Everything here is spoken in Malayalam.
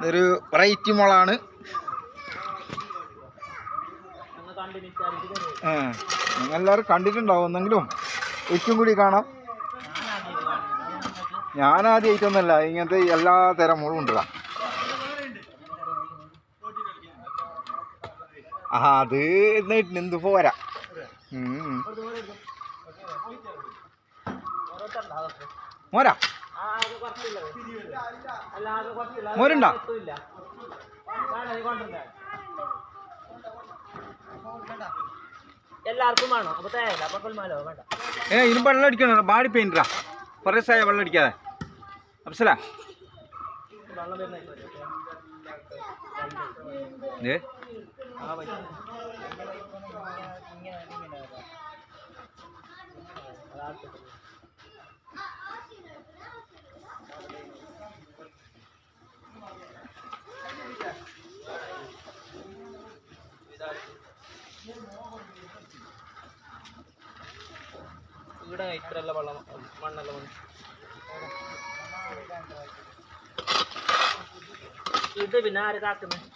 ഇതൊരു വെറൈറ്റി മുളാണ് നിങ്ങളെല്ലാവരും കണ്ടിട്ടുണ്ടാവും. എന്നെങ്കിലും ഏറ്റവും കൂടി കാണാം. ഞാൻ ആദ്യമായിട്ടൊന്നല്ല ഇങ്ങനത്തെ എല്ലാ തരം മുളും ഉണ്ട് ആ അത് എന്നിട്ട് എന്ത് പോരാ. മോരാ മോരുണ്ടോ? എല്ലാവർക്കും വേണോ. അപ്പൊ തേയില അപ്പൊ കൊൽമാലോ വേണ്ട. ഏ ഇനി വെള്ളം അടിക്കണോ. ബാഡി പെയിന്റാ കുറേ ദിവസമായ വെള്ളം അടിക്കാതെ. അപ്സല ഏ ആ ഇവിടെ ഇത്രല്ല വെള്ളം മണ്ണെല്ലാം വന്നു ഇത് പിന്നെ ആര് കാക്കുന്നത്